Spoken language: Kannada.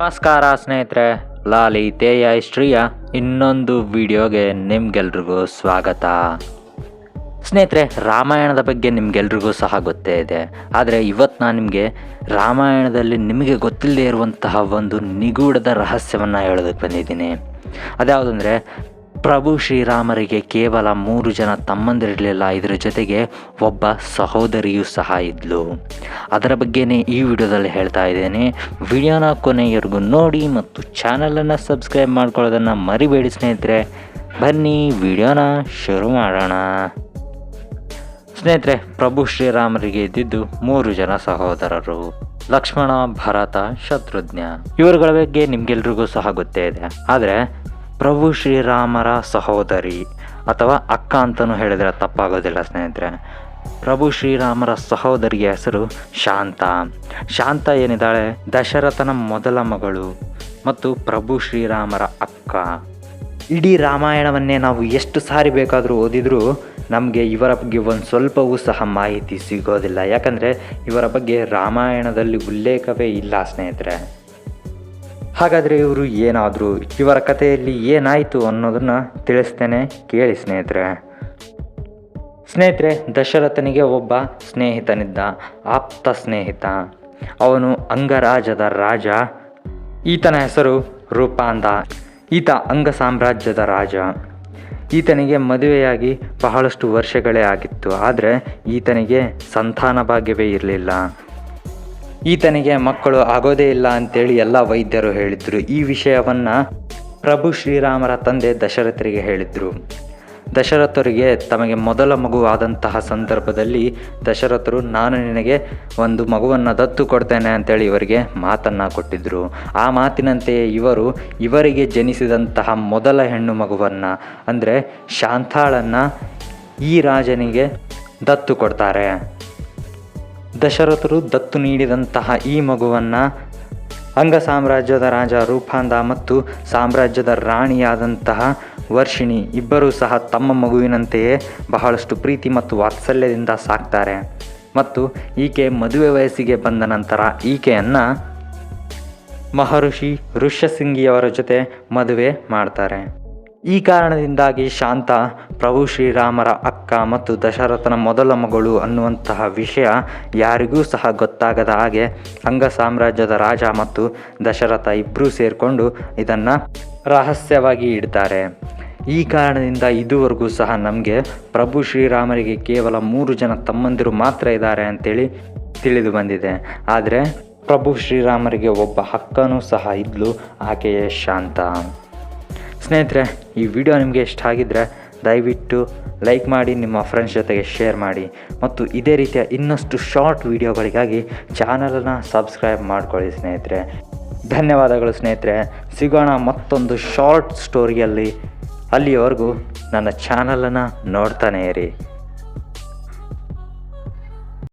ನಮಸ್ಕಾರ ಸ್ನೇಹಿತರೆ, ಲಾಲಿ ತೇಯ ಹಿಸ್ಟ್ರಿಯ ಇನ್ನೊಂದು ವಿಡಿಯೋಗೆ ನಿಮ್ಗೆಲ್ರಿಗೂ ಸ್ವಾಗತ. ಸ್ನೇಹಿತರೆ, ರಾಮಾಯಣದ ಬಗ್ಗೆ ನಿಮ್ಗೆಲ್ರಿಗೂ ಸಹ ಗೊತ್ತೇ ಇದೆ. ಆದರೆ ಇವತ್ತು ನಾನು ನಿಮಗೆ ರಾಮಾಯಣದಲ್ಲಿ ನಿಮಗೆ ಗೊತ್ತಿಲ್ಲದೆ ಇರುವಂತಹ ಒಂದು ನಿಗೂಢದ ರಹಸ್ಯವನ್ನು ಹೇಳೋದಕ್ಕೆ ಬಂದಿದ್ದೀನಿ. ಅದ್ಯಾವುದಂದರೆ ಪ್ರಭು ಶ್ರೀರಾಮರಿಗೆ ಕೇವಲ ಮೂರು ಜನ ತಮ್ಮಂದಿರಲಿಲ್ಲ ಇದರ ಜೊತೆಗೆ ಒಬ್ಬ ಸಹೋದರಿಯೂ ಸಹ ಇದ್ಲು. ಅದರ ಬಗ್ಗೆನೇ ಈ ವಿಡಿಯೋದಲ್ಲಿ ಹೇಳ್ತಾ ಇದ್ದೇನೆ. ವಿಡಿಯೋನ ಕೊನೆಯವರೆಗೂ ನೋಡಿ ಮತ್ತು ಚಾನಲನ್ನು ಸಬ್ಸ್ಕ್ರೈಬ್ ಮಾಡ್ಕೊಳ್ಳೋದನ್ನು ಮರಿಬೇಡಿ ಸ್ನೇಹಿತರೆ. ಬನ್ನಿ ವಿಡಿಯೋನ ಶುರು ಮಾಡೋಣ. ಸ್ನೇಹಿತರೆ, ಪ್ರಭು ಶ್ರೀರಾಮರಿಗೆ ಇದ್ದಿದ್ದು ಮೂರು ಜನ ಸಹೋದರರು. ಲಕ್ಷ್ಮಣ, ಭರತ, ಶತ್ರುಘ್ನ. ಇವರುಗಳ ಬಗ್ಗೆ ನಿಮ್ಗೆಲ್ರಿಗೂ ಸಹ ಗೊತ್ತೇ ಇದೆ. ಆದರೆ ಪ್ರಭು ಶ್ರೀರಾಮರ ಸಹೋದರಿ ಅಥವಾ ಅಕ್ಕ ಅಂತಲೂ ಹೇಳಿದರೆ ತಪ್ಪಾಗೋದಿಲ್ಲ ಸ್ನೇಹಿತರೆ. ಪ್ರಭು ಶ್ರೀರಾಮರ ಸಹೋದರಿಯ ಹೆಸರು ಶಾಂತ. ಶಾಂತ ಏನಿದ್ದಾಳೆ? ದಶರಥನ ಮೊದಲ ಮಗಳು ಮತ್ತು ಪ್ರಭು ಶ್ರೀರಾಮರ ಅಕ್ಕ. ಇಡೀ ರಾಮಾಯಣವನ್ನೇ ನಾವು ಎಷ್ಟು ಸಾರಿ ಬೇಕಾದರೂ ಓದಿದರೂ ನಮಗೆ ಇವರ ಬಗ್ಗೆ ಒಂದು ಸ್ವಲ್ಪವೂ ಸಹ ಮಾಹಿತಿ ಸಿಗೋದಿಲ್ಲ. ಯಾಕಂದರೆ ಇವರ ಬಗ್ಗೆ ರಾಮಾಯಣದಲ್ಲಿ ಉಲ್ಲೇಖವೇ ಇಲ್ಲ ಸ್ನೇಹಿತರೆ. ಹಾಗಾದರೆ ಇವರು ಏನಾದರೂ ಇವರ ಕಥೆಯಲ್ಲಿ ಏನಾಯಿತು ಅನ್ನೋದನ್ನು ತಿಳಿಸ್ತೇನೆ, ಕೇಳಿ ಸ್ನೇಹಿತರೆ. ಸ್ನೇಹಿತರೆ, ದಶರಥನಿಗೆ ಒಬ್ಬ ಸ್ನೇಹಿತನಿದ್ದ ಆಪ್ತ ಸ್ನೇಹಿತ. ಅವನು ಅಂಗರಾಜದ ರಾಜ. ಈತನ ಹೆಸರು ರೂಪಾಂದ. ಈತ ಅಂಗ ಸಾಮ್ರಾಜ್ಯದ ರಾಜ. ಈತನಿಗೆ ಮದುವೆಯಾಗಿ ಬಹಳಷ್ಟು ವರ್ಷಗಳೇ ಆಗಿತ್ತು. ಆದರೆ ಈತನಿಗೆ ಸಂತಾನ ಭಾಗ್ಯವೇ ಇರಲಿಲ್ಲ. ಈತನಿಗೆ ಮಕ್ಕಳು ಆಗೋದೇ ಇಲ್ಲ ಅಂತೇಳಿ ಎಲ್ಲ ವೈದ್ಯರು ಹೇಳಿದ್ರು. ಈ ವಿಷಯವನ್ನು ಪ್ರಭು ಶ್ರೀರಾಮರ ತಂದೆ ದಶರಥರಿಗೆ ಹೇಳಿದರು. ದಶರಥರಿಗೆ ತಮಗೆ ಮೊದಲ ಮಗುವಾದಂತಹ ಸಂದರ್ಭದಲ್ಲಿ ದಶರಥರು, ನಾನು ನಿನಗೆ ಒಂದು ಮಗುವನ್ನು ದತ್ತು ಕೊಡ್ತೇನೆ ಅಂತೇಳಿ ಇವರಿಗೆ ಮಾತನ್ನು ಕೊಟ್ಟಿದ್ದರು ಆ ಮಾತಿನಂತೆಯೇ ಇವರು ಇವರಿಗೆ ಜನಿಸಿದಂತಹ ಮೊದಲ ಹೆಣ್ಣು ಮಗುವನ್ನು, ಅಂದರೆ ಶಾಂತಾಳನ್ನು ಈ ರಾಜನಿಗೆ ದತ್ತು ಕೊಡ್ತಾರೆ. ದಶರಥರು ದತ್ತು ನೀಡಿದಂತಹ ಈ ಮಗುವನ್ನು ಅಂಗ ಸಾಮ್ರಾಜ್ಯದ ರಾಜ ರೂಪಾಂದ ಮತ್ತು ಸಾಮ್ರಾಜ್ಯದ ರಾಣಿಯಾದಂತಹ ವರ್ಷಿಣಿ ಇಬ್ಬರೂ ಸಹ ತಮ್ಮ ಮಗುವಿನಂತೆಯೇ ಬಹಳಷ್ಟು ಪ್ರೀತಿ ಮತ್ತು ವಾತ್ಸಲ್ಯದಿಂದ ಸಾಕ್ತಾರೆ. ಮತ್ತು ಈಕೆ ಮದುವೆ ವಯಸ್ಸಿಗೆ ಬಂದ ನಂತರ ಈಕೆಯನ್ನು ಮಹರ್ಷಿ ಋಷ್ಯಸಿಂಗಿಯವರ ಜೊತೆ ಮದುವೆ ಮಾಡ್ತಾರೆ. ಈ ಕಾರಣದಿಂದಾಗಿ ಶಾಂತ, ಪ್ರಭು ಶ್ರೀರಾಮರ ಅಕ್ಕ ಮತ್ತು ದಶರಥನ ಮೊದಲ ಮಗಳು ಅನ್ನುವಂತಹ ವಿಷಯ ಯಾರಿಗೂ ಸಹ ಗೊತ್ತಾಗದ ಹಾಗೆ ಅಂಗ ಸಾಮ್ರಾಜ್ಯದ ರಾಜ ಮತ್ತು ದಶರಥ ಇಬ್ಬರೂ ಸೇರಿಕೊಂಡು ಇದನ್ನು ರಹಸ್ಯವಾಗಿ ಇಡ್ತಾರೆ. ಈ ಕಾರಣದಿಂದ ಇದುವರೆಗೂ ಸಹ ನಮಗೆ ಪ್ರಭು ಶ್ರೀರಾಮರಿಗೆ ಕೇವಲ ಮೂರು ಜನ ತಮ್ಮಂದಿರು ಮಾತ್ರ ಇದ್ದಾರೆ ಅಂತೇಳಿ ತಿಳಿದು ಬಂದಿದೆ. ಆದರೆ ಪ್ರಭು ಶ್ರೀರಾಮರಿಗೆ ಒಬ್ಬ ಹಕ್ಕನೂ ಸಹ ಇದ್ಲು, ಆಕೆಯೇ ಶಾಂತ. ಸ್ನೇಹಿತರೆ ಈ ವಿಡಿಯೋ ನಿಮಗೆ ಇಷ್ಟ ಆಗಿದ್ದರೆ ದಯವಿಟ್ಟು ಲೈಕ್ ಮಾಡಿ, ನಿಮ್ಮ ಫ್ರೆಂಡ್ಸ್ ಜೊತೆಗೆ ಶೇರ್ ಮಾಡಿ. ಮತ್ತು ಇದೇ ರೀತಿಯ ಇನ್ನಷ್ಟು ಶಾರ್ಟ್ ವಿಡಿಯೋಗಳಿಗಾಗಿ ಚಾನಲನ್ನು ಸಬ್ಸ್ಕ್ರೈಬ್ ಮಾಡ್ಕೊಳ್ಳಿ ಸ್ನೇಹಿತರೆ. ಧನ್ಯವಾದಗಳು ಸ್ನೇಹಿತರೆ. ಸಿಗೋಣ ಮತ್ತೊಂದು ಶಾರ್ಟ್ ಸ್ಟೋರಿಯಲ್ಲಿ ಅಲ್ಲಿಯವರೆಗೂ ನನ್ನ ಚಾನಲನ್ನು ನೋಡ್ತಾನೇ ಇರಿ.